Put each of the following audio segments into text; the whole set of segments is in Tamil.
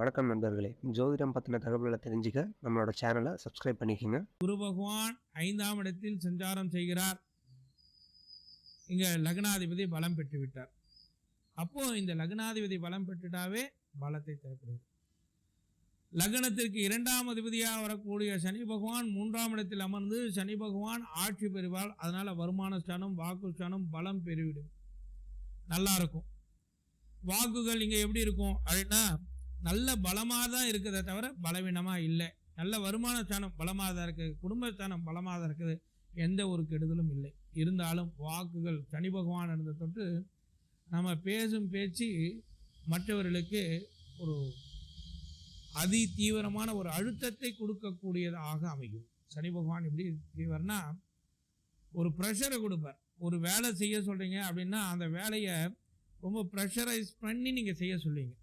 வணக்கம் நண்பர்களே. ஜோதிடம் பற்றின தகவல்களை தெரிஞ்சுக்க நம்மளோட சேனலை சப்ஸ்கிரைப் பண்ணிக்கோங்க. குரு பகவான் ஐந்தாம் இடத்தில் சஞ்சாரம் செய்கிறார். இங்கே லக்னாதிபதி பலம் பெற்று விட்டார். இந்த லக்னாதிபதி பலம் பெற்றுட்டாவே பலத்தை தரப்படுது லக்னத்திற்கு இரண்டாம் அதிபதியாக வரக்கூடிய சனி பகவான் மூன்றாம் இடத்தில் அமர்ந்து சனி பகவான் ஆட்சி பெறுவார். அதனால் வருமான ஸ்தானம் வாக்கு ஸ்தானம் பலம் பெருவிடும் நல்லா இருக்கும். வாக்குகள் இங்கே எப்படி இருக்கும் அப்படின்னா நல்ல பலமாக தான் இருக்குதே தவிர பலவீனமாக இல்லை. நல்ல வருமான ஸ்தானம் பலமாக தான் இருக்குது குடும்பத்தானம் பலமாக தான் இருக்குது. எந்த ஒரு கெடுதலும் இல்லை. இருந்தாலும் வாக்குகள் சனி பகவான் இருந்த தொட்டு நம்ம பேசும் பேச்சு மற்றவர்களுக்கு ஒரு அதி தீவிரமான ஒரு அழுத்தத்தை கொடுக்கக்கூடியதாக அமையும். சனி பகவான் எப்படி தீவிரனா ஒரு ப்ரெஷரை கொடுப்பார். ஒரு வேலை செய்ய சொல்கிறீங்க அப்படின்னா அந்த வேலையை ரொம்ப ப்ரெஷரைஸ் பண்ணி நீங்கள் செய்ய சொல்லுவீங்க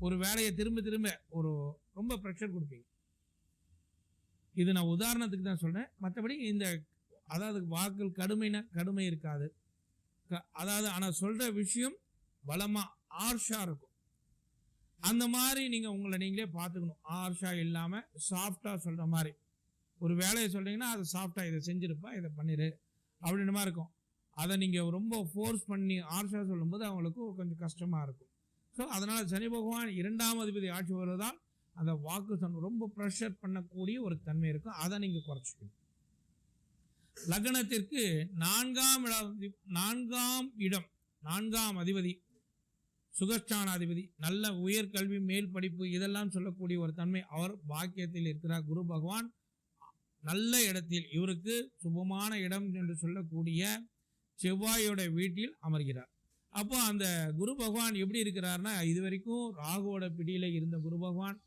ஒரு வேலையை திரும்ப திரும்ப ஒரு ரொம்ப ப்ரெஷர் கொடுப்பீங்க. இது நான் உதாரணத்துக்கு தான் சொல்கிறேன் மற்றபடி இந்த அதாவது வாக்கள் கடுமைனா கடுமை இருக்காது. க- அதாவது ஆனால் சொல்கிற விஷயம் பலமாக ஆர்ஷாக இருக்கும். அந்த மாதிரி நீங்கள் உங்களை நீங்களே பார்த்துக்கணும். ஆர்ஷா இல்லாமல் சாஃப்டாக சொல்கிற மாதிரி. ஒரு வேலையை சொல்கிறீங்கன்னா அது சாஃப்டாக இதை செஞ்சுருப்பா இதை பண்ணிடு அப்படின்ற மாதிரி இருக்கும். அதை நீங்கள் ரொம்ப ஃபோர்ஸ் பண்ணி ஆர்ஷா சொல்லும்போது அவங்களுக்கு கொஞ்சம் கஷ்டமாக இருக்கும். ஸோ அதனால் சனி பகவான் இரண்டாம் அதிபதி ஆட்சி வருவதால் அந்த வாக்கு சன் ரொம்ப ப்ரெஷர் பண்ணக்கூடிய ஒரு தன்மை இருக்கும். அதை நீங்கள் குறைச்சிக்கணும். லக்னத்திற்கு நான்காம் இடம் நான்காம் இடம் நான்காம் அதிபதி சுகஸ்தானாதிபதி நல்ல உயர்கல்வி மேல் படிப்பு இதெல்லாம் சொல்லக்கூடிய ஒரு தன்மை அவர் பாக்கியத்தில் இருக்கிறார். குரு பகவான் நல்ல இடத்தில் இவருக்கு சுபமான இடம் என்று சொல்லக்கூடிய செவ்வாயோட வீட்டில் அமர்கிறார். அப்போ அந்த குரு பகவான் எப்படி இருக்கிறார்னா இது வரைக்கும் ராகுவோட பிடியில் இருந்த குரு பகவான்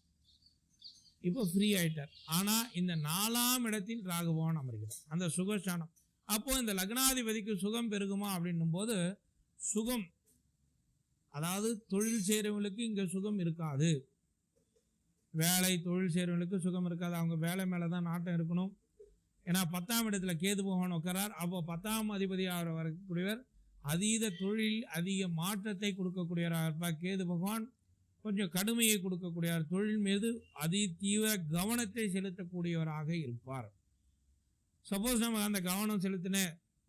இப்போ ஃப்ரீ ஆகிட்டார் ஆனால் இந்த நாலாம் இடத்தில் ராகு பகவான் அமர்கிறார். அந்த சுகஸ்தானம். அப்போது இந்த லக்னாதிபதிக்கு சுகம் பெருகுமா அப்படின்னும் போது சுகம் அதாவது தொழில் செய்கிறவங்களுக்கு இங்கே சுகம் இருக்காது. வேலை தொழில் செய்கிறவங்களுக்கு சுகம் இருக்காது. அவங்க வேலை மேலே தான் நாட்டம் இருக்கணும். ஏன்னா பத்தாம் இடத்துல கேது பகவான் உட்காரார் அப்போ பத்தாம் அதிபதியாக வரக்கூடியவர் அதீத தொழில் அதிக மாற்றத்தை கொடுக்கக்கூடியவராக இருப்பார். கேது பகவான் கொஞ்சம் கடுமையை கொடுக்கக்கூடியவர். தொழில் மீது அதி தீவிர கவனத்தை செலுத்தக்கூடியவராக இருப்பார். சப்போஸ் நம்ம அந்த கவனம் செலுத்தின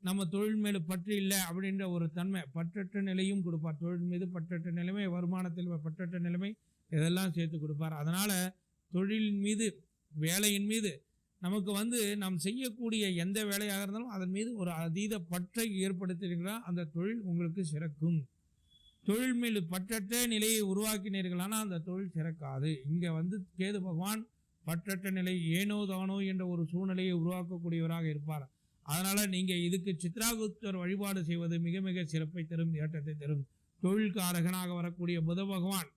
நம்ம தொழில் மேலே பற்று இல்லை அப்படின்ற ஒரு தன்மை பற்றற்ற நிலையும் கொடுப்பார். தொழில் மீது பற்றற்ற நிலைமை வருமானத்தில் பற்றற்ற நிலைமை இதெல்லாம் சேர்த்து கொடுப்பார். அதனால் தொழிலின் மீது வேலையின் மீது நமக்கு வந்து நாம் செய்யக்கூடிய எந்த வேலையாக இருந்தாலும் அதன் மீது ஒரு அதீத பற்றை ஏற்படுத்தினீர்களா அந்த தொழில் உங்களுக்கு சிறக்கும். தொழில் மீது பற்றற்ற நிலையை உருவாக்கினீர்களானால் அந்த தொழில் சிறக்காது. இங்கே வந்து கேது பகவான் பற்றற்ற நிலை ஏனோ தானோ என்ற ஒரு சூழ்நிலையை உருவாக்கக்கூடியவராக இருப்பார். அதனால் நீங்கள் இதுக்கு சித்ராகுப்தர் வழிபாடு செய்வது மிக மிக சிறப்பை தரும் ஏற்றத்தை தரும். தொழில்காரகனாக வரக்கூடிய புத பகவான்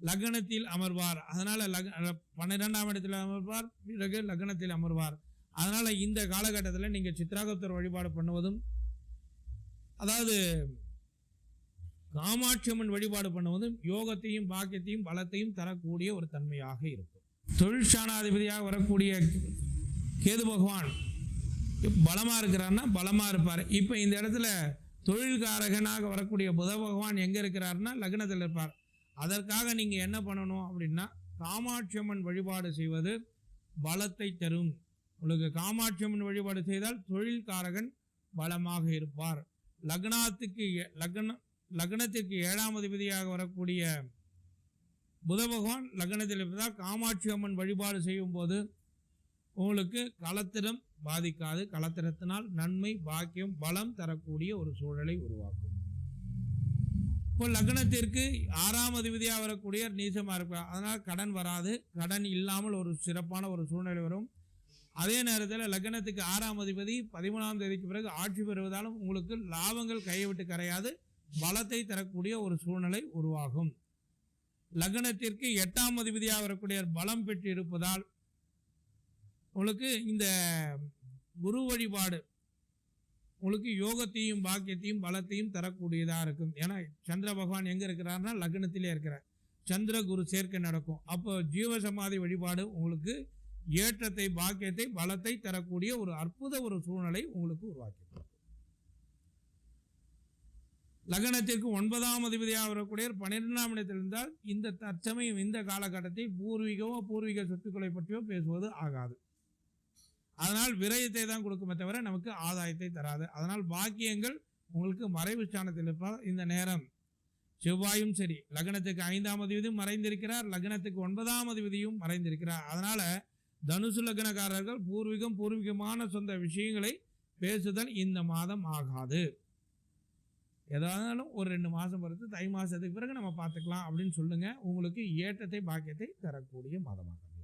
லக்னத்தில் அமர்வார். அதனால் லக் பன்னிரெண்டாம் இடத்தில் அமர்வார் பிறகு லக்னத்தில் அமர்வார். அதனால் இந்த காலகட்டத்தில் நீங்கள் சித்ராகத்தர் வழிபாடு பண்ணுவதும் அதாவது காமாட்சி அம்மன் வழிபாடு பண்ணுவதும் யோகத்தையும் பாக்கியத்தையும் பலத்தையும் தரக்கூடிய ஒரு தன்மையாக இருக்கும். தொழிற்சானாதிபதியாக வரக்கூடிய கேது பகவான் பலமாக இருக்கிறார்னா பலமாக இருப்பார். இப்போ இந்த இடத்துல தொழில்காரகனாக வரக்கூடிய புத பகவான் எங்கே இருக்கிறாருன்னா லக்னத்தில் இருப்பார். அதற்காக நீங்கள் என்ன பண்ணணும் அப்படின்னா காமாட்சி அம்மன் வழிபாடு செய்வது பலத்தை தரும். உங்களுக்கு காமாட்சி அம்மன் வழிபாடு செய்தால் தொழில்காரகன் பலமாக இருப்பார். லக்னத்துக்கு ஏ- லக்ன லக்னத்திற்கு ஏழாம் அதிபதியாக வரக்கூடிய புத பகவான் லக்னத்தில் இருப்பதால் காமாட்சி அம்மன் வழிபாடு செய்யும் போது உங்களுக்கு கலத்திரம் பாதிக்காது. கலத்திரத்தினால் நன்மை பாக்கியம் பலம் தரக்கூடிய ஒரு சூழலை உருவாக்கும். இப்போ லக்னத்திற்கு ஆறாம் அதிபதியாக வரக்கூடிய நீசமாக இருப்பார் அதனால் கடன் வராது. கடன் இல்லாமல் ஒரு சிறப்பான ஒரு சூழ்நிலை வரும். அதே நேரத்தில் லக்னத்துக்கு ஆறாம் அதிபதி பதிமூணாம் தேதிக்கு பிறகு ஆட்சி பெறுவதாலும் உங்களுக்கு லாபங்கள் கையை விட்டு கரையாது. பலத்தை தரக்கூடிய ஒரு சூழ்நிலை உருவாகும். லக்னத்திற்கு எட்டாம் அதிபதியாக வரக்கூடிய பலம் பெற்று இருப்பதால் உங்களுக்கு இந்த குரு வழிபாடு உங்களுக்கு யோகத்தையும் பாக்கியத்தையும் பலத்தையும் தரக்கூடியதாக இருக்கும். ஏன்னா சந்திர பகவான் எங்கே இருக்கிறார்னா லக்னத்திலே இருக்கிறார். சந்திர குரு சேர்க்கை நடக்கும். அப்போ ஜீவ சமாதி வழிபாடு உங்களுக்கு ஏற்றத்தை பாக்கியத்தை பலத்தை தரக்கூடிய ஒரு அற்புத ஒரு சூழ்நிலை உங்களுக்கு உருவாக்கி லக்னத்திற்கு ஒன்பதாம் அதிபதியாக வரக்கூடிய பன்னிரெண்டாம் இடத்தில் இருந்தால் இந்த தற்சமயம் இந்த காலகட்டத்தை பூர்வீகமோ பூர்வீக சொத்துக்களை பற்றியோ பேசுவது ஆகாது. அதனால் விரயத்தை தான் கொடுக்குமே தவிர நமக்கு ஆதாயத்தை தராது. அதனால் பாக்கியங்கள் உங்களுக்கு மறைவு ஸ்தானத்தில் இருப்பால் இந்த நேரம். செவ்வாயும் சரி லக்னத்துக்கு ஐந்தாம் அதிபதியும் மறைந்திருக்கிறார் லக்னத்துக்கு ஒன்பதாம் அதிபதியும் மறைந்திருக்கிறார். அதனால் தனுசு லக்னக்காரர்கள் பூர்வீகம் பூர்வீகமான சொந்த விஷயங்களை பேசுதல் இந்த மாதம் ஆகாது. எதானாலும் ஒரு ரெண்டு மாதம் பொறுத்து தை மாதத்துக்கு பிறகு நம்ம பார்த்துக்கலாம் அப்படின்னு சொல்லுங்கள் உங்களுக்கு ஏற்றத்தை பாக்கியத்தை தரக்கூடிய மாதமாக